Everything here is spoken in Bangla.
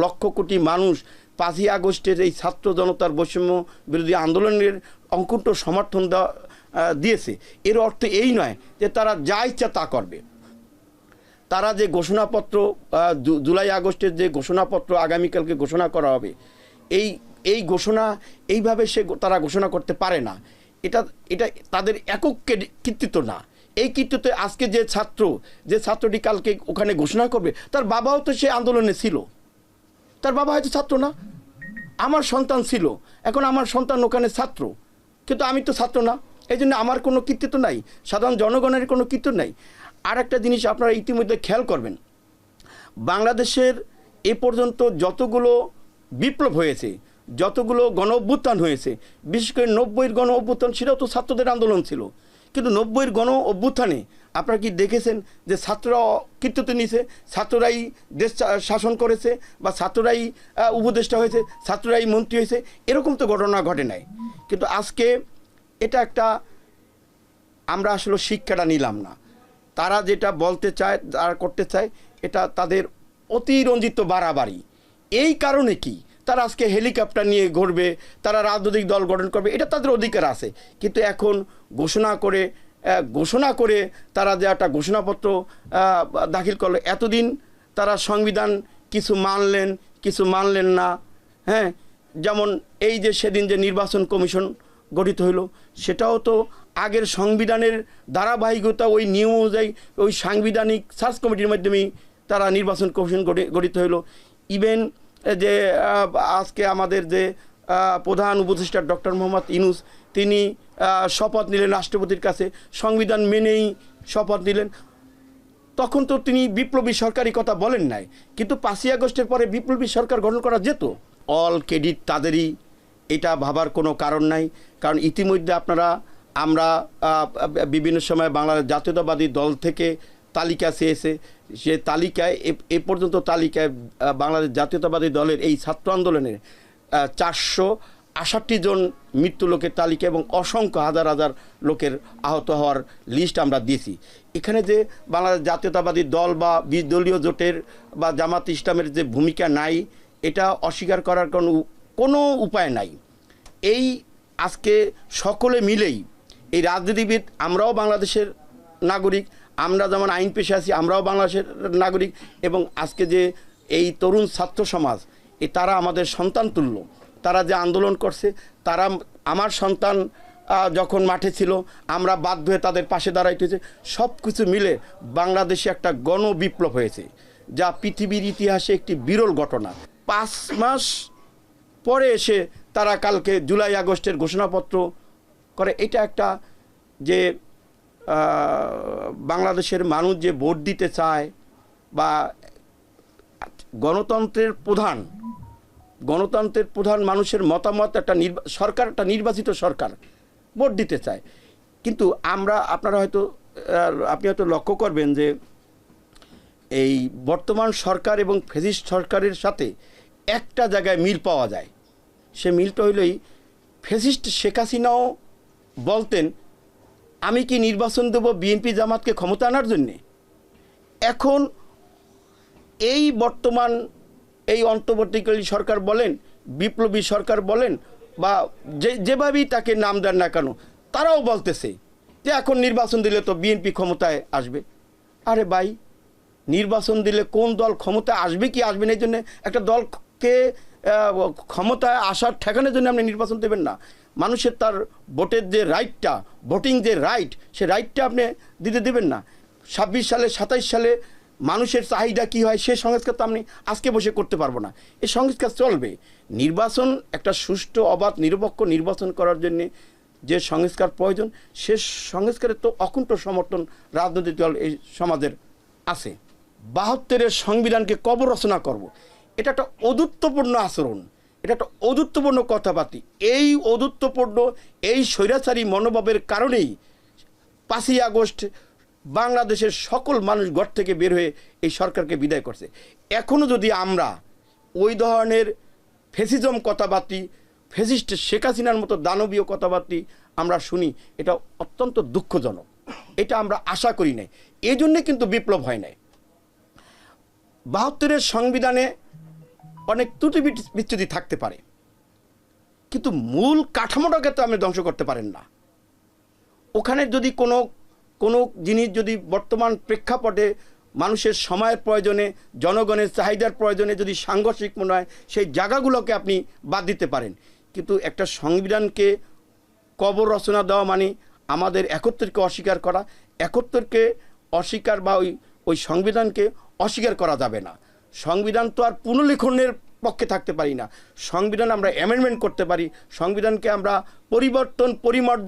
লক্ষ কোটি মানুষ পাঁচই আগস্টের এই ছাত্র জনতার বৈষম্য বিরোধী আন্দোলনের অঙ্কুণ্ঠ সমর্থন দিয়েছে। এর অর্থ এই নয় যে তারা যা ইচ্ছা তা করবে। তারা যে ঘোষণাপত্র জুলাই আগস্টের যে ঘোষণাপত্র আগামীকালকে ঘোষণা করা হবে, এই এই ঘোষণা এইভাবে সে তারা ঘোষণা করতে পারে না। এটা এটা তাদের একক কৃতিত্ব না। এই কৃতিত্বে আজকে যে ছাত্র, যে ছাত্রটি কালকে ওখানে ঘোষণা করবে, তার বাবাও তো সে আন্দোলনে ছিল। তার বাবা হয়তো ছাত্র না। আমার সন্তান ছিল। এখন আমার সন্তান ওখানে ছাত্র। কিন্তু আমি তো ছাত্র না। এই জন্য আমার কোনো কৃতিত্ব নাই। সাধারণ জনগণের কোনো কৃতিত্ব নাই। আর একটা জিনিস আপনারা ইতিমধ্যে খেয়াল করবেন। বাংলাদেশের এ পর্যন্ত যতগুলো বিপ্লব হয়েছে, যতগুলো গণ অভ্যুত্থান হয়েছে, বিশেষ করে নব্বইয়ের গণ অভ্যুত্থান সেটাও তো ছাত্রদের আন্দোলন ছিল। কিন্তু নব্বইয়ের গণ অভ্যুত্থানে আপনারা কি দেখেছেন যে ছাত্ররা কৃতিত্ব নিয়েছে? ছাত্ররাই দেশ শাসন করেছে বা ছাত্ররাই উপদেষ্টা হয়েছে, ছাত্ররাই মন্ত্রী হয়েছে, এরকম তো ঘটনা ঘটে নাই। কিন্তু আজকে এটা একটা আমরা আসলে শিক্ষাটা নিলাম না। তারা যেটা বলতে চায় যারা করতে চায়, এটা তাদের অতিরঞ্জিত বাড়াবাড়ি। এই কারণে কি? তারা আজকে হেলিকপ্টার নিয়ে ঘুরবে, তারা রাজনৈতিক দল গঠন করবে, এটা তাদের অধিকার আছে। কিন্তু এখন ঘোষণা করে ঘোষণা করে তারা যে একটা ঘোষণাপত্র দাখিল করল, এতদিন তারা সংবিধান কিছু মানলেন কিছু মানলেন না হ্যাঁ? যেমন এই যে সেদিন যে নির্বাচন কমিশন গঠিত হলো সেটাও তো আগের সংবিধানের ধারাবাহিকতা ওই নিয়ম অনুযায়ী ওই সাংবিধানিক সার্চ কমিটির মাধ্যমেই তারা নির্বাচন কমিশন গঠি- গঠিত হলো ইভেন যে আজকে আমাদের যে প্রধান উপদেষ্টা ডক্টর মোহাম্মদ ইনুস তিনি শপথ নিলেন রাষ্ট্রপতির কাছে, সংবিধান মেনেই শপথ নিলেন। তখন তো তিনি বিপ্লবী সরকারি কথা বলেন নাই, কিন্তু পাঁচই আগস্টের পরে বিপ্লবী সরকার গঠন করা যেত। অল ক্রেডিট তাদেরই, এটা ভাবার কোনো কারণ নাই, কারণ ইতিমধ্যে আপনারা, আমরা বিভিন্ন সময় বাংলাদেশ জাতীয়তাবাদী দল থেকে তালিকা চেয়েছে। সে তালিকায় এ- পর্যন্ত তালিকায় বাংলাদেশ জাতীয়তাবাদী দলের এই ছাত্র আন্দোলনের চারশো আষট্টি জন মৃত্যু লোকের তালিকা এবং অসংখ্য হাজার হাজার লোকের আহত হওয়ার লিস্ট আমরা দিয়েছি। এখানে যে বাংলাদেশ জাতীয়তাবাদী দল বা বিশ দলীয় জোটের বা জামাত ইসলামের যে ভূমিকা নাই, এটা অস্বীকার করার কোনো কোনো উপায় নাই। এই আজকে সকলে মিলেই এই রাজনীতিবিদ, আমরাও বাংলাদেশের নাগরিক আমরা যেমন আইন পেশে আছি, আমরাও বাংলাদেশের নাগরিক এবং আজকে যে এই তরুণ ছাত্র সমাজ, এ তারা আমাদের সন্তান তুল্য। তারা যে আন্দোলন করছে, তারা আমার সন্তান যখন মাঠে ছিল, আমরা বাধ্য হয়ে তাদের পাশে দাঁড়াইতে হয়েছে। সব কিছু মিলে বাংলাদেশে একটা গণ বিপ্লব হয়েছে, যা পৃথিবীর ইতিহাসে একটি বিরল ঘটনা। পাঁচ মাস পরে এসে তারা কালকে জুলাই আগস্টের ঘোষণাপত্র করে। এটা একটা যে বাংলাদেশের মানুষ যে ভোট দিতে চায় বা গণতন্ত্রের প্রধান গণতন্ত্রের প্রধান মানুষের মতামত একটা সরকার একটা নির্বাচিত সরকার ভোট দিতে চায়। কিন্তু আমরা, আপনারা হয়তো আপনি হয়তো লক্ষ্য করবেন যে এই বর্তমান সরকার এবং ফেসিস্ট সরকারের সাথে একটা জায়গায় মিল পাওয়া যায়। সে মিলটা হইলেই ফেসিস্ট শেখ হাসিনাও বলতেন আমি কি নির্বাচন দেব বিএনপি জামাতকে ক্ষমতা আনার জন্যে? এখন এই বর্তমান এই অন্তর্বর্তীকালীন সরকার বলেন, বিপ্লবী সরকার বলেন, বা যে, যেভাবেই তাকে নাম দেন না কেন, তারাও বলতেছে যে এখন নির্বাচন দিলে তো বিএনপি ক্ষমতায় আসবে। আরে ভাই, নির্বাচন দিলে কোন দল ক্ষমতায় আসবে কি আসবে না এই জন্য একটা দলকে ক্ষমতায় আসার ঠেকানোর জন্য আপনি নির্বাচন দেবেন না। মানুষের তার ভোটের যে রাইটটা ভোটিং যে রাইট সে রাইটটা আপনি দিতে দেবেন না। ছাব্বিশ সালে, সাতাইশ সালে মানুষের চাহিদা কি হয়, সে সংস্কার তো আপনি আজকে বসে করতে পারব না। এই সংস্কার চলবে। নির্বাচন একটা সুষ্ঠু, অবাধ, নিরপেক্ষ নির্বাচন করার জন্যে যে সংস্কার প্রয়োজন, সে সংস্কারের তো অকুণ্ঠ সমর্থন রাজনৈতিক দল এই সমাজের আছে। বাহাত্তরের সংবিধানকে কবর রচনা করব। এটা একটা অদূত্বপূর্ণ আচরণ। এটা একটা অদূত্বপূর্ণ কথাবার্তি। এই অদূত্বপূর্ণ এই স্বৈরাচারী মনোভাবের কারণেই পাঁচই আগস্ট বাংলাদেশের সকল মানুষ ঘর থেকে বের হয়ে এই সরকারকে বিদায় করছে। এখনও যদি আমরা ওই ধরনের ফেসিজম কথাবার্তি, ফেসিস্ট শেখ হাসিনার মতো দানবীয় কথাবার্তি আমরা শুনি, এটা অত্যন্ত দুঃখজনক। এটা আমরা আশা করি নাই। এই জন্যে কিন্তু বিপ্লব হয় নাই। বাহাত্তরের সংবিধানে অনেক ত্রুটি বিচ- বিচ্যুতি থাকতে পারে। কিন্তু মূল কাঠামোটাকে তো আপনি ধ্বংস করতে পারেন না। ওখানে যদি কোনো কোনো জিনিস যদি বর্তমান প্রেক্ষাপটে মানুষের সময়ের প্রয়োজনে, জনগণের চাহিদার প্রয়োজনে যদি সাংঘর্ষিক মনে হয়, সেই জায়গাগুলোকে আপনি বাদ দিতে পারেন। কিন্তু একটা সংবিধানকে কবর রচনা দেওয়া মানে আমাদের একত্রকে অস্বীকার করা, একত্রকে অস্বীকার বা ওই ওই সংবিধানকে অস্বীকার করা যাবে না। সংবিধান তো আর পুনর্লিখনের পক্ষে থাকতে পারি না। সংবিধান আমরা অ্যামেন্ডমেন্ট করতে পারি। সংবিধানকে আমরা পরিবর্তন, পরিমার্জন